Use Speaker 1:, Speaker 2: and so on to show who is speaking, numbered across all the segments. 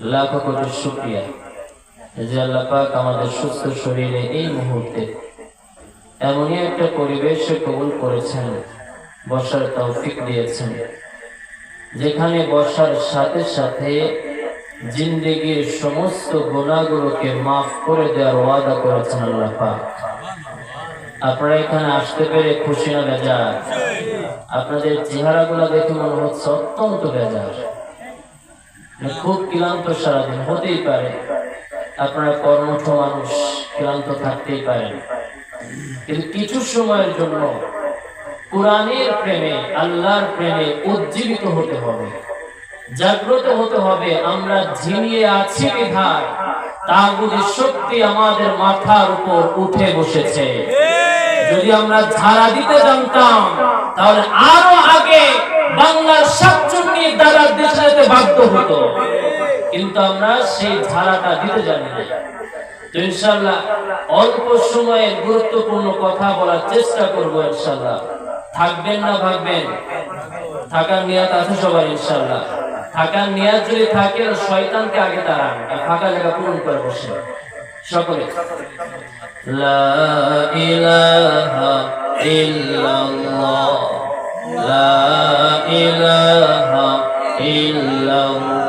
Speaker 1: লাখো কোটি শুক্রিয়া। যে আল্লাহ পাক আমাদের সুস্থ শরীরে এই মুহূর্তে এমনই একটা পরিবেশে কবুল করেছেন, বসার তৌফিক দিয়েছেন, যেখানে বসার সাথে সাথে জিন্দেগির সমস্ত গুণাগুলোকে মাফ করে দেওয়ার ওয়াদা করেছেন আল্লাহ পাক। আপনারা এখানে আসতে পেরে খুশি না বেজার? আপনাদের চেহারাগুলো দেখে মনে হচ্ছে অত্যন্ত বেজার। খুব ক্লান্ত সারাদিন হতেই পারে। আপনারা কর্মঠ মানুষ ক্লান্ত থাকতেই পারেন কিন্তু কিছু সময়ের জন্য কোরআনের প্রেমে আল্লাহর প্রেমে উজ্জীবিত হতে হবে। জাগ্রত হতে হবে আমরা ঝিমিয়ে আছি বিধায়। তাগুদের শক্তি আমাদের মাথার উপর উঠে বসেছে। যদি আমরা ঝাড়া দিতে জানতাম তাহলে আরও আগে বাংলার সাতচন্নি দ্বারা দেশে যেতে বাধ্য হতো। কিন্তু আমরা সেই ধারাটা দিতে জানি না। তো ইনশাল্লাহ অল্প সময়ে গুরুত্বপূর্ণ কথা বলার চেষ্টা করব ইনশাল্লাহ থাকবেন না ভাববেন। থাকার নিয়াত আছে সবার ইনশাল্লাহ থাকার নিয়াত যদি থাকে, শয়তানকে আগে আর ফাঁকা জায়গা পূরণ করে বসে সকলে। লা ইলাহা ইল্লাল্লাহ। লা ইলাহা ইল্লাল্লাহ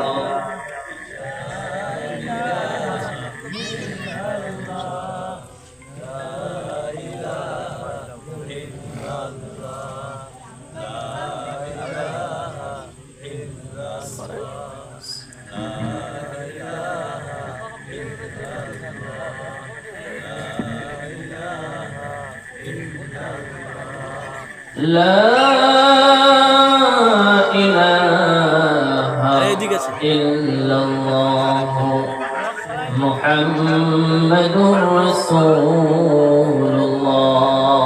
Speaker 1: لا إلا الله محمد رسول الله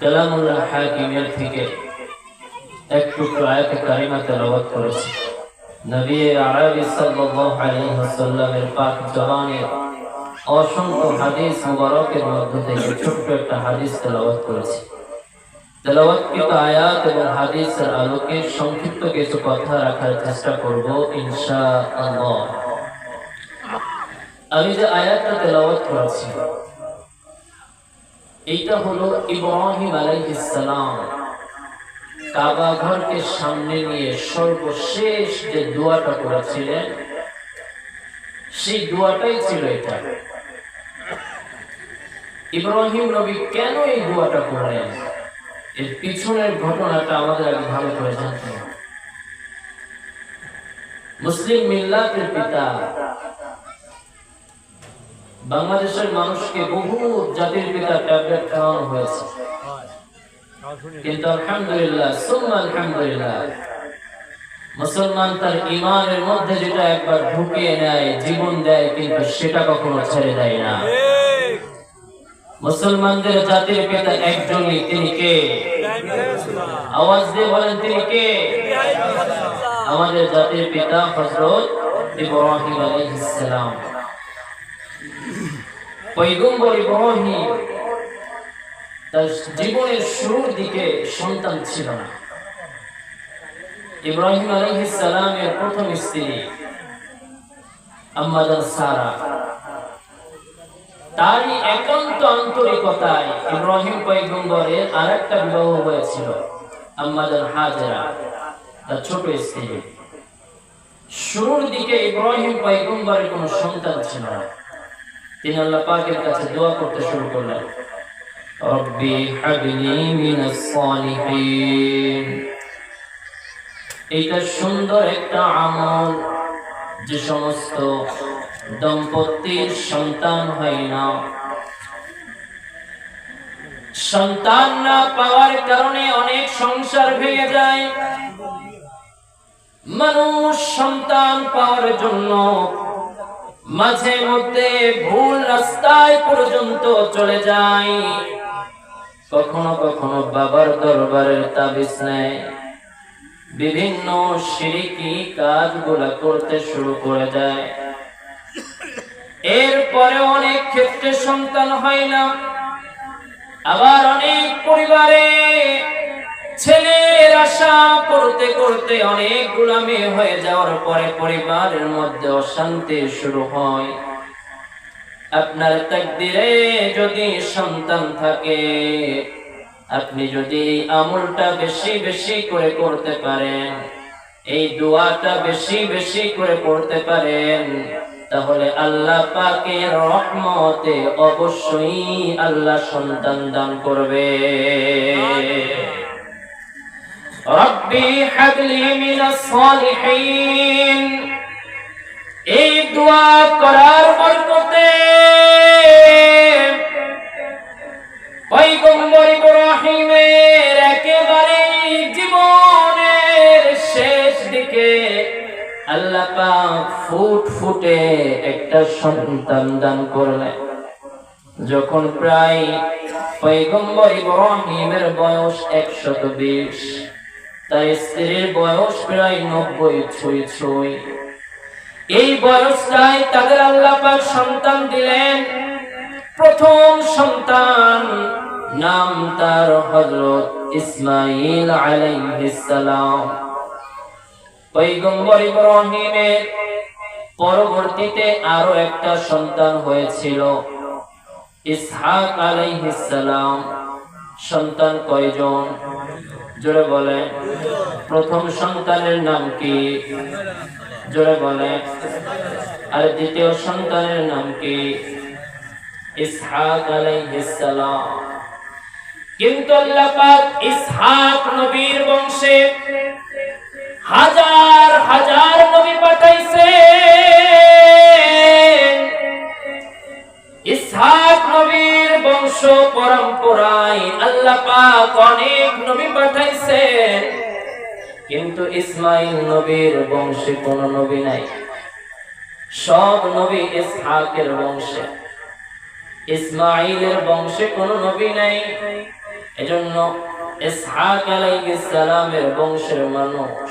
Speaker 1: كلام الحاكم يرتكي اكتب آيات كريمة تلاوت করেছি। নবী আরবি সাল্লাল্লাহু আলাইহি ওয়াসাল্লামের পাক জবানের অসংখ্য হাদিস মুবারকের মধ্যে থেকে ছোট্ট একটা হাদিস তেলাওয়াত করেছি। আয়াত এবং হাদিসের আলোকে সংক্ষিপ্ত কিছু কথা রাখার চেষ্টা করব ইনশাআল্লাহ। আমি যে আয়াতটা তেলাওয়াত করেছি, এইটা হলো ইব্রাহিম কাবা ঘরকে সামনে নিয়ে সর্বশেষ যে দোয়াটা করেছিলেন, সেই দোয়াটাই ছিল এটা। ইব্রাহিম নবী কেন এই দোয়াটা করলেন? এর পিছনের ঘটনাটা আমাদের আগে ভালো করে জানতে হবে। মুসলিম মিল্লাতের পিতা বাংলাদেশের মানুষকে বহু জাতির পিতা ট্যাবলেট খাওয়ানো হয়েছে। কিন্তু আলহামদুলিল্লাহ, সুম্মা আলহামদুলিল্লাহ, মুসলমান তার ইমানের মধ্যে যেটা একবার ঢুকিয়ে নেয়, জীবন দেয়, কিন্তু সেটা কখনো ছেড়ে দেয় না। মুসলমানদের জাতির পিতা একজনই, তিনি কে? আওয়াজ দিয়ে বলেন, তিনি কে? আমাদের জাতির পিতা হযরত ইব্রাহিম আলাইহিস সালাম। পয়গম্বর ইব্রাহিম তার জীবনের শুরুর দিকে সন্তান ছিল না। ইব্রাহিম আলাইহিস সালামের প্রথম স্ত্রী আম্মাদান সারা। তারই একান্ত আন্তরিকতায় ইব্রাহিম পয়গম্বরের আরেকটা বিবাহ হয়েছিল আম্মাদান হাজেরা, তার ছোট স্ত্রী। শুরুর দিকে ইব্রাহিম পয়গম্বরের কোনো সন্তান ছিল না। তিনি আল্লাহ পাকের কাছে দোয়া করতে শুরু করলেন, রব্বি হাবলি মিনাস সালিহিন। এইটা সুন্দর একটা আমল, যে সমস্ত দম্পতির সন্তান হয় না। সন্তান না পাওয়ার কারণে অনেক সংসার ভেঙে যায়। মানুষ সন্তান পাওয়ার জন্য মাঝে মধ্যে ভুল রাস্তায় পর্যন্ত চলে যায়। কখনো কখনো বাবার দরবারের তাবিজ নেয়। বিভিন্ন সিরিকি কাজগুলা করতে শুরু করে দেয়। এরপরে অনেক ক্ষেত্রে সন্তান হয় না। আবার অনেক পরিবারে ছেলের আশা করতে করতে অনেক গোলামি হয়ে যাওয়ার পরে পরিবারের মধ্যে অশান্তি শুরু হয়। আপনার তাকদিরে যদি সন্তান থাকে, আপনি যদি আমলটা বেশি বেশি করে করতে পারেন, এই দোয়াটা বেশি বেশি করে পড়তে পারেন তাহলে আল্লাহ পাকের রহমতে অবশ্যই আল্লাহ সন্তান দান করবে। রব্বি হাবলি মিনাস সালিহিন। এই দোয়া করার বরকতে আল্লাহ ফুট ফুটে একটা সন্তান দান করলেন যখন প্রায় পয়গম্বর ইব্রাহিমের বয়স একশত বিশ, তার স্ত্রীর বয়স প্রায় নব্বই ছুঁই ছুঁই। এই বয়সটাই তাদের আল্লাহ পাক সন্তান দিলেন। প্রথম সন্তান নাম তার হযরত ইসমাঈল আলাইহিস সালাম। পয়গম্বর ইব্রাহিমের পরবর্তীতে আরও একটা সন্তান হয়েছিল। ইসহাক সন্তান কয়জন? জোরে বলে প্রথম সন্তানের নাম কি? জোরে বলে আর দ্বিতীয় সন্তানের নাম কি? ইসহাক আলাইহিস সালাম। কিন্তু আল্লাহ পাক ইসহাক নবীর বংশে হাজার হাজার নবী পাঠাইছে। ইসহাক নবীর বংশ পরম্পরায় আল্লাহ পাক অনেক নবী পাঠাইছে। কিন্তু ইসমাইল নবীর বংশে কোন নবী নাই। সব নবী ইসহাকের বংশে। ইসমাইলের বংশে কোন নবী নাই। এজন্য ইসহাক আলাইহিস সালামের বংশের মানুষ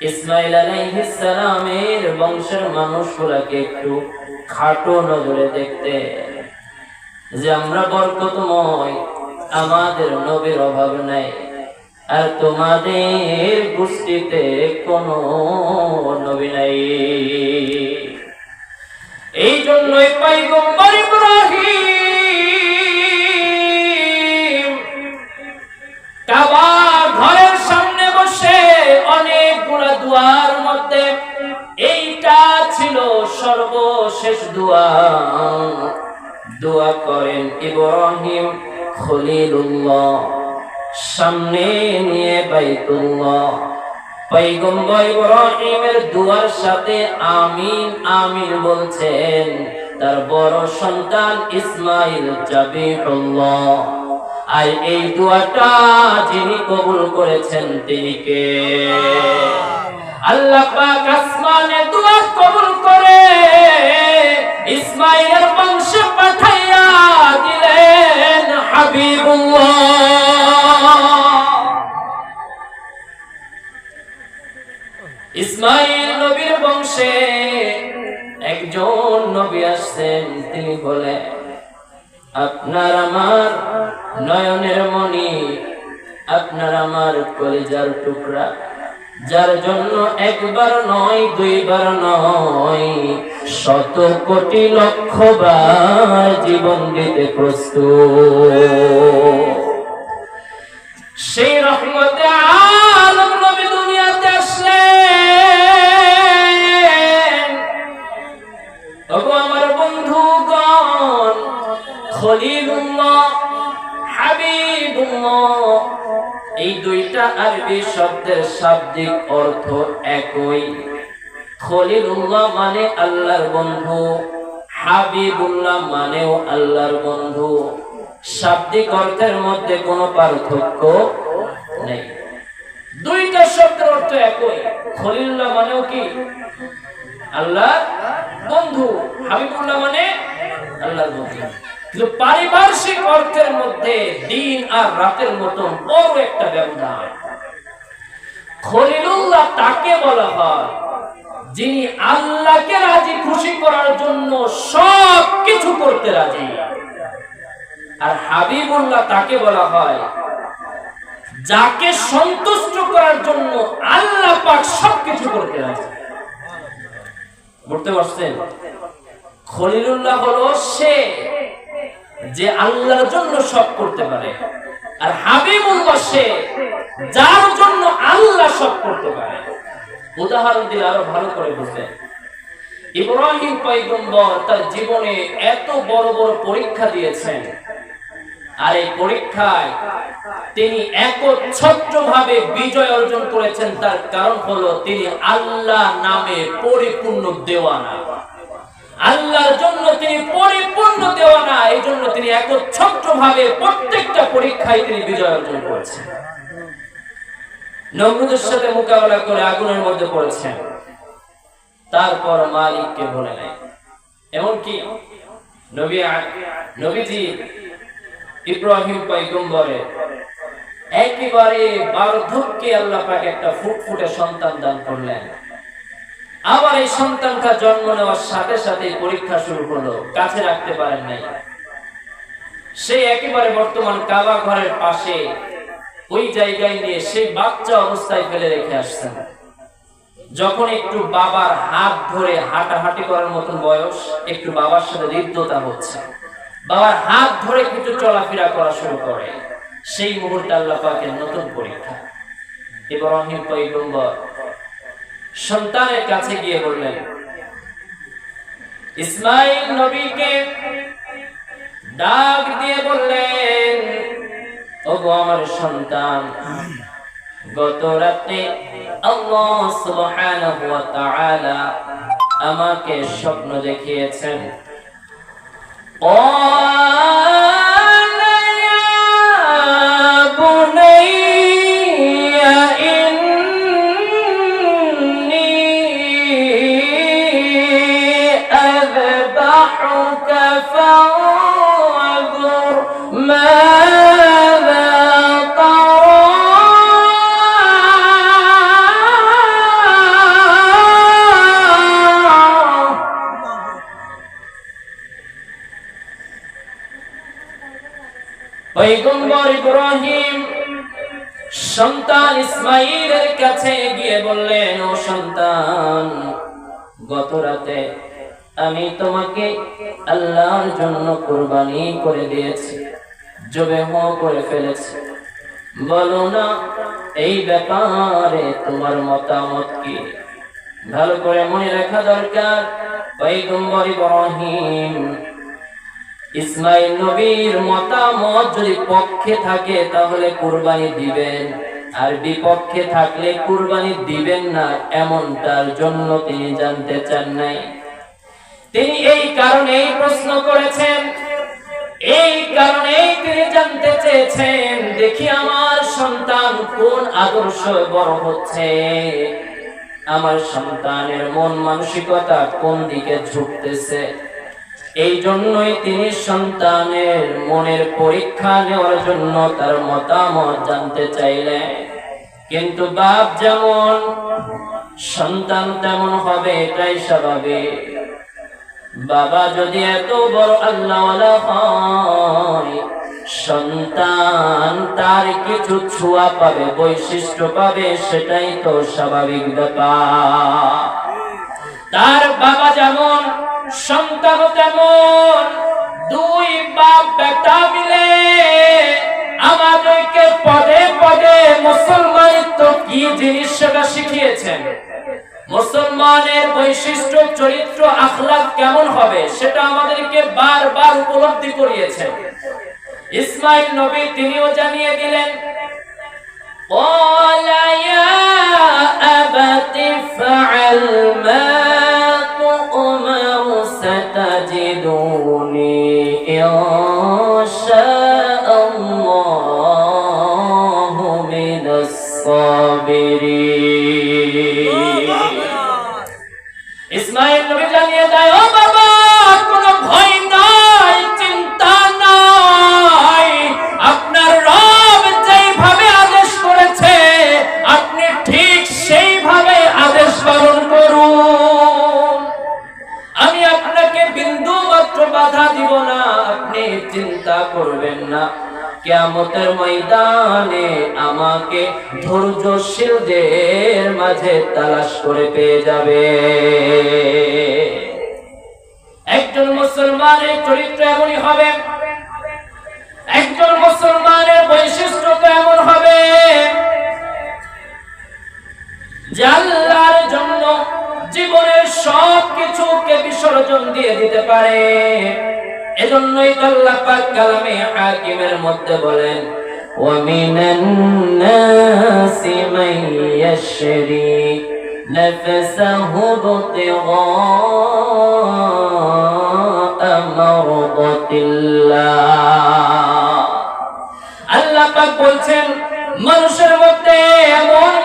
Speaker 1: ইসমাইল আলাইহিস সালামের বংশের মানুষগুলাকে একটু খাটো নজরে দেখতে। যে আমরা বরকতময়, আমাদের নবীর অভাব নাই। আর তোমাদের গোষ্ঠীতে কোনো নবী নাই। এই জন্যই পাইগম্বর ইব্রাহিম অনেকগুলা দুয়ার মধ্যে, এইটা ছিল সর্বশেষ দোয়া। দোয়া করেন ইব্রাহিম খলিলুল্লাহ, সামনে নিয়ে বাইতুল্লাহ। পৈগম্বর ইব্রাহিমের দুয়ার সাথে আমিন আমিন বলছেন, তার বড় সন্তান ইসমাইল জাবিহুল্লাহ আর এই দোয়াটা যিনি কবুল করেছেন তিনি কে? আল্লাহ পাক আসমানে দোয়া কবুল করে, ইসমাইলের বংশে পাঠাইয়া দিলেন হাবিবুল্লাহ। ইসমাইল নবীর বংশে একজন নবী আসছেন, তিনি বলেন, আপনার আমার নয়নের মণি, আপনার আমার কলিজার টুকরা। যার জন্য একবার নয়, দুইবার নয়, শত কোটি লক্ষ বার জীবন দিতে প্রস্তুত। সেই রহমতে আলম নবী দুনিয়াতে আসলেন। ওগো আমার বন্ধুগণ, খলিলুল্লাহ, হাবিবুল্লাহ এই দুইটা আরবি শব্দের শাব্দিক অর্থ একই। খলিলুল্লাহ মানে আল্লাহর বন্ধু, হাবিবুল্লাহ মানেও আল্লাহর বন্ধু। শাব্দিক অর্থের মধ্যে কোনো পার্থক্য নেই। দুইটা শব্দের অর্থ একই। খলিলুল্লাহ মানেও কি? আল্লাহ বন্ধু। হাবিবুল্লাহ মানে আল্লাহর বন্ধু। পারিপার্শ্বিক অর্থের মধ্যে দিন আর রাতের মতন বড় একটা ব্যবধান। খলিলুল্লাহ তাকে বলা হয়, যিনি আল্লাহকে রাজি খুশি করার জন্য সব কিছু করতে রাজি। আর হাবিবুল্লাহ তাকে বলা হয়,
Speaker 2: যাকে সন্তুষ্ট করার জন্য আল্লাহ পাক সবকিছু করতে রাজি। বুঝতে পারছেন? খলিলুল্লাহ হলো সে যে আল্লাহর জন্য সব করতে পারে। আর হাবিবুল্লাহ সে যার জন্য আল্লাহ সব করতে পারে। উদাহরণ দিলে আরও ভালো করে বুঝবেন ইব্রাহিম পয়গম্বর তার জীবনে এত বড় বড় পরীক্ষা দিয়েছেন। আর এই পরীক্ষায় তিনি একচ্ছত্র ভাবে বিজয় অর্জন করেছেন। তার কারণ হলো তিনি আল্লাহ নামে পরিপূর্ণ দেওয়ানা। আল্লাহর জন্য তিনি পরিপূর্ণ দেওয়া না, এই জন্য তিনি একচ্ছত্র ভাবে প্রত্যেকটা পরীক্ষায় তিনি বিজয় অর্জন করেছেন। নমরুদের সাথে মোকাবেলা করে আগুনের মধ্যে পড়েছেন। তারপর মালিককে বলে নেয়। এমনকি নবী নবীজি ইব্রাহিম পয়গম্বরে একেবারে বার্ধক্যে আল্লাহ পাক একটা ফুটফুটে সন্তান দান করলেন। আবার এই সন্তানটা জন্ম নেওয়ার সাথে সাথে পরীক্ষা শুরু হলো কাছে রাখতে পারেন নাই। সে একেবারে বর্তমান কাবা ঘরের পাশে ওই জায়গায় নিয়ে সেই বাচ্চা অবস্থায় ফেলে রেখে আসছেন। যখন একটু বাবার হাত ধরে হাঁটাহাঁটি করার মতন বয়স, একটু বাবার সাথে হৃদ্যতা হচ্ছে। বাবার হাত ধরে কিছু চলাফেরা করা শুরু করে। সেই মুহূর্তে আল্লাহ পাকের নতুন পরীক্ষা। ইব্রাহিম পয়গম্বর সন্তানের কাছে গিয়ে বললেন, ইসমাইল নবীকে ডাক দিয়ে বললেন, ওগো আমার সন্তান, গত রাতে আমাকে স্বপ্ন দেখিয়েছেন। সন্তান ইসমাইলের কাছে গিয়ে বললেন, ও সন্তান, গত রাতে আমি তোমাকে আল্লাহর জন্য কুরবানি করে দিয়েছি, জবে হ করে ফেলেছি। বলো না, এই ব্যাপারে তোমার মতামত কি? ভালো করে মনে রাখা দরকার। পৈগম্বর ইব্রাহিম ইসমাইল নবীর মতামত যদি পক্ষে থাকে, তাহলে কুরবানি দিবেন। আর বিপক্ষে থাকলে কুরবানি দিবেন না এমনটার জন্য তিনি জানতে চান নাই। তিনি এই কারণেই প্রশ্ন করেছেন, এই কারণেই তিনি জানতে চেয়েছেন, দেখি আমার সন্তান কোন আদর্শ বড় হচ্ছে। আমার সন্তানের মন মানসিকতা কোন দিকে ঝুঁকতেছে? এই জন্যই তিনি সন্তানের মনের পরীক্ষা নেওয়ার জন্য তার মতামত জানতে চাইলেন। কিন্তু বাপ যেমন, সন্তান তেমন হবে, এটাই স্বাভাবিক। বাবা যদি এত বড় আল্লাহ সন্তান তার কিছু ছোঁয়া পাবে, বৈশিষ্ট্য পাবে, সেটাই তো স্বাভাবিক ব্যাপার। তার বাবা যেমন সন্তান তেমন দুই বাপ বেটা মিলে আমাদেরকে পদে পদে মুসলমানিত্ব কি জিনিস সেটা শিখিয়েছেন মুসলমানের বৈশিষ্ট্য চরিত্র আখলাক কেমন হবে সেটা আমাদেরকে বারবার উপলব্ধি করিয়েছেন ইসমাইল নবী তিনিও জানিয়ে দিলেন قال يا أبت افعل ما أؤمر ستجدوني إن شاء না। কেয়ামতের ময়দানে আমাকে ধৈর্যশীলদের মাঝে তালাশ করে পেয়ে যাবে। একজন মুসলমানের চরিত্র এমনই হবে। একজন মুসলমানের বৈশিষ্ট্য এমন হবে যে আল্লাহর জন্য জীবনের সব কিছুকে বিসর্জন দিয়ে দিতে পারে। এজন্যই তো আল্লাহ পাক কালামে হাকিমের মধ্যে বলেন
Speaker 1: ومن الناس من يشري نفسه ابتغاء مرضة الله
Speaker 2: আল্লাহ পাক বলছেন মানুষের মধ্যে এমন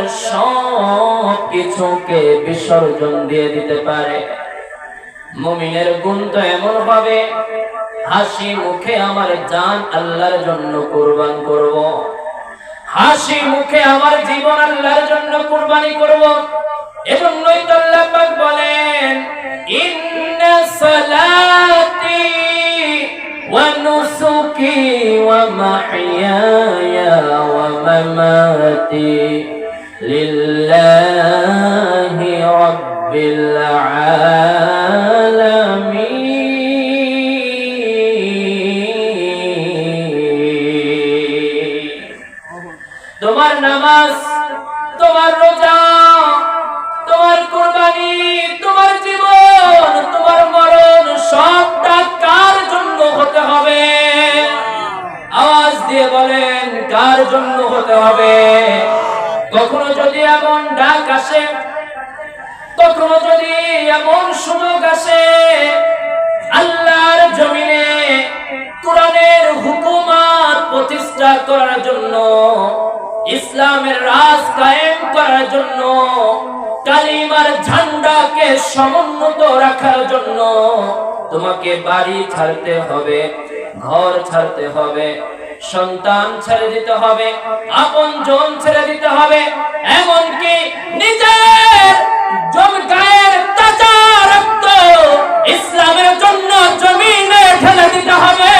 Speaker 2: দুনিয়ার সব কিছুকে বিসর্জন দিয়ে দিতে পারে। মুমিনের গুণ তো এমন হবে, হাসি মুখে আমার জান আল্লাহর জন্য কোরবান করব। হাসি মুখে আমার জীবন আল্লাহর জন্য কুরবানি করব। এজন্যই তো বলেন, ইন্না সালাতি
Speaker 1: ওয়া নুসুকি মামাতি। লিল্লাহি রাব্বিল আলামিন।
Speaker 2: তোমার নামাজ, তোমার রোজা, তোমার কুরবানি, তোমার জীবন, তোমার মরণ সবটা কার জন্য হতে হবে? আওয়াজ দিয়ে বলেন, কার জন্য হতে হবে? কখনো যদি এমন ডাক আসে কখনো যদি এমন সুযোগ আসে আল্লাহর জমিনে হুকুমাত প্রতিষ্ঠা করার জন্য, ইসলামের রাজ কায়েম করার জন্য, কালিমার ঝান্ডাকে সমুন্নত রাখার জন্য তোমাকে বাড়ি ছাড়তে হবে, ঘর ছাড়তে হবে, সন্তান ছেড়ে দিতে হবে, আপন জন ছেড়ে দিতে হবে, এমনকি নিজের জন গায়ের তাজা রক্ত ইসলামের জন্য জমিনে ঢেলে দিতে হবে।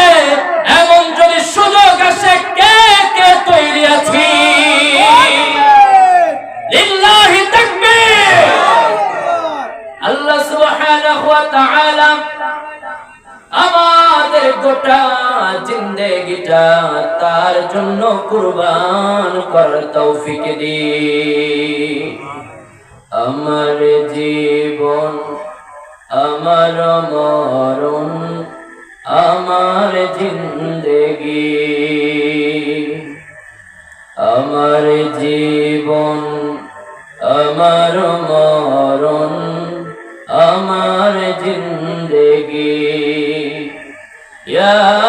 Speaker 2: কুরবান করার তৌফিক দি।
Speaker 1: আমার জীবন, আমার মরণ, আমার জিন্দগি। আমার জীবন, আমার মরণ, আমার জিন্দগি। ইয়া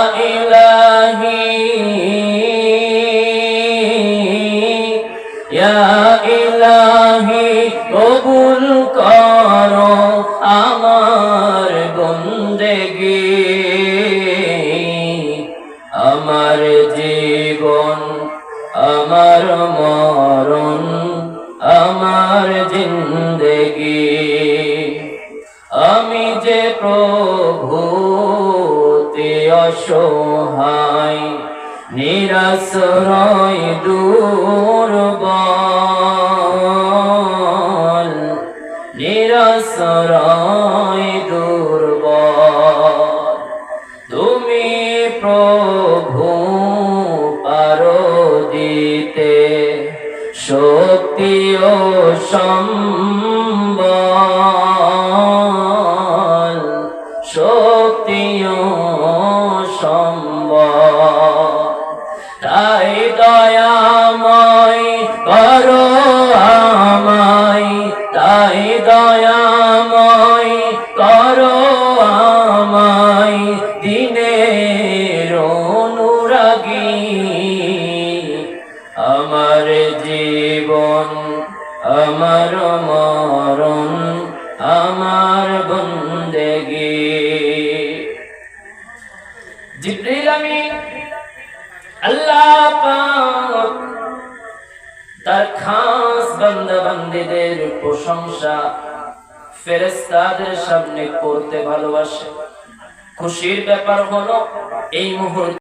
Speaker 1: আমার জিন্দগি। আমি যে প্রভু তে অসহায় নিরাশ্রয় দুর্বল। তাই দয়াময় বান্দীদের প্রশংসা
Speaker 2: ফেরেস্তাদের সামনে করতে ভালোবাসে। খুশির ব্যাপার হলো এই মুহূর্তে